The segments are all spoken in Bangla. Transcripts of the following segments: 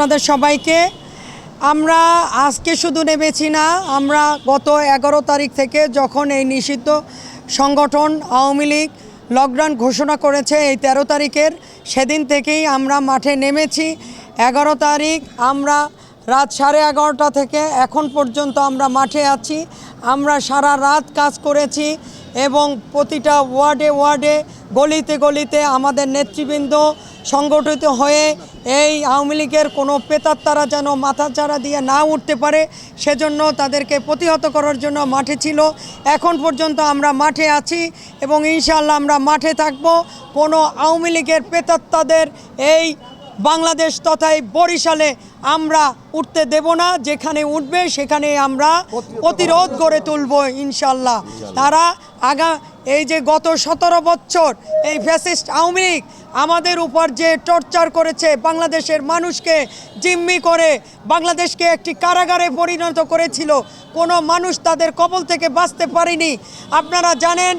আপনাদের সবাইকে। আমরা আজকে শুধু নেমেছি না, আমরা গত এগারো তারিখ থেকে যখন এই নিষিদ্ধ সংগঠন আওয়ামী লীগ লকডাউন ঘোষণা করেছে এই তেরো তারিখের, সেদিন থেকেই আমরা মাঠে নেমেছি। এগারো তারিখ আমরা রাত সাড়ে এগারোটা থেকে এখন পর্যন্ত আমরা মাঠে আছি। আমরা সারা রাত কাজ করেছি এবং প্রতিটা ওয়ার্ডে ওয়ার্ডে গলিতে গলিতে আমাদের নেতৃবৃন্দ সংগঠিত হয়ে এই আওয়ামী লীগের কোনো পেতার তারা যেন মাথাচাড়া দিয়ে না উঠতে পারে সেজন্য তাদেরকে প্রতিহত করার জন্য মাঠে ছিল। এখন পর্যন্ত আমরা মাঠে আছি এবং ইনশাআল্লাহ আমরা মাঠে থাকব। কোনো আওয়ামী লীগের পেতাত্তাদের এই বাংলাদেশ তথা এই বরিশালে আমরা উঠতে দেব না। যেখানে উঠবে সেখানে আমরা প্রতিরোধ গড়ে তুলব ইনশাল্লাহ তারা আগা এই যে গত সতেরো বছর এই ফ্যাসিস্ট আওয়ামী লীগ আমাদের উপর যে টর্চার করেছে বাংলাদেশের মানুষকে জিম্মি করে, বাংলাদেশকে একটি কারাগারে পরিণত করেছিল, কোনো মানুষ তাদের কবল থেকে বাঁচতে পারেনি। আপনারা জানেন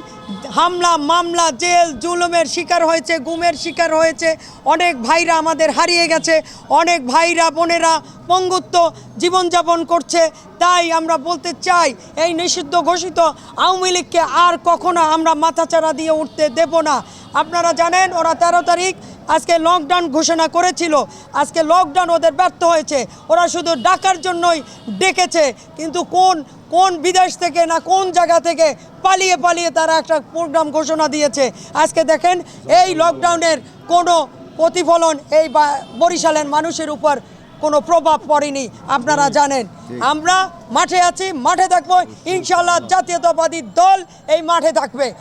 হামলা, মামলা, জেল, জুলুমের শিকার হয়েছে, গুমের শিকার হয়েছে, অনেক ভাইরা আমাদের হারিয়ে গেছে, অনেক ভাইরা, বোনেরা পঙ্গুত্ব জীবনযাপন করছে। তাই আমরা বলতে চাই, এই নিষিদ্ধ ঘোষিত আওয়ামী লীগকে আর কখনো আমরা মাথাচাড়া দিয়ে উঠতে দেব না। আপনারা জানেন, ওরা তেরো তারিখ আজকে লকডাউন ঘোষণা করেছিল। আজকে লকডাউন ওদের ব্যর্থ হয়েছে। ওরা শুধু ডাকার জন্যই ডেকেছে কিন্তু কোন কোন বিদেশ থেকে না কোন জায়গা থেকে পালিয়ে পালিয়ে তারা একটা প্রোগ্রাম ঘোষণা দিয়েছে। আজকে দেখেন এই লকডাউনের কোনো প্রতিফলন এই বা- বরিশালের মানুষের উপর কোনো প্রভাব পড়েনি আপনারা জানেন। আমরা মাঠে আছি মাঠে থাকব ইনশাল্লাহ জাতীয়তাবাদী দল এই মাঠে থাকবে।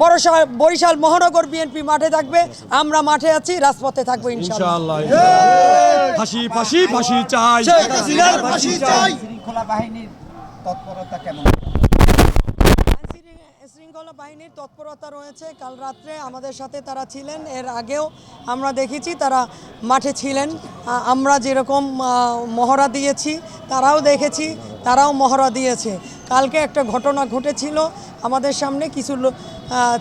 বরিশাল বরিশাল মহানগর বিএনপি মাঠে থাকবে। আমরা মাঠে আছি রাজপথে থাকব ইনশাআল্লাহ। ফাঁসি ফাঁসি ফাঁসি চাই। শৃঙ্খলা বাহিনীর তৎপরতা কেমন? শৃঙ্খলা বাহিনীর তৎপরতা রয়েছে। কাল রাত্রে আমাদের সাথে তারা ছিলেন। এর আগেও আমরা দেখেছি তারা মাঠে ছিলেন। আমরা যেরকম মহড়া দিয়েছি, তারাও দেখেছি, তারাও মহড়া দিয়েছে। কালকে একটা ঘটনা ঘটেছিল। আমাদের সামনে কিছু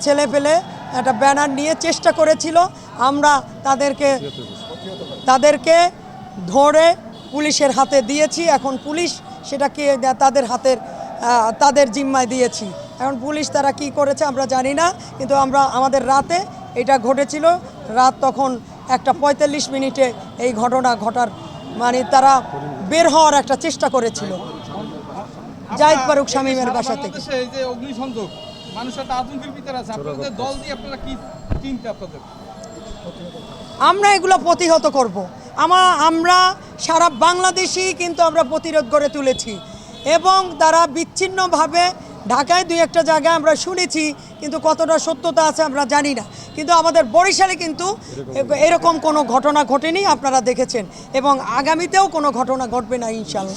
ছেলে পেলে একটা ব্যানার নিয়ে চেষ্টা করেছিল। আমরা তাদেরকে তাদেরকে ধরে পুলিশের হাতে দিয়েছি। এখন পুলিশ সেটাকে, তাদের হাতের তাদের জিম্মায় দিয়েছি। এখন পুলিশ তারা কি করেছে আমরা জানি না কিন্তু আমরা আমাদের রাতে এটা ঘটেছিল। রাত তখন একটা পঁয়তাল্লিশ মিনিটে এই ঘটনা ঘটার মানে তারা বের হওয়ার একটা চেষ্টা করেছিল। জাহিদ ফারুক শামীমের বাসা থেকে। এই যে অগ্নিসংযোগ মানুষ একটা আতঙ্কের ভিতরে আছে। আপনাদের দল দিয়ে আপনারা কি চিন্তা আপনাদের? আমরা এগুলো প্রতিহত করব। আমা আমরা সারা বাংলাদেশেই কিন্তু আমরা প্রতিরোধ গড়ে তুলেছি। এবং তারা বিচ্ছিন্নভাবে ঢাকায় দুই একটা জায়গায় আমরা শুনেছি, কিন্তু কতটা সত্যতা আছে আমরা জানি না। কিন্তু আমাদের বরিশালে কিন্তু এরকম কোনো ঘটনা ঘটেনি, আপনারা দেখেছেন। এবং আগামীতেও কোনো ঘটনা ঘটবে না ইনশাল্লাহ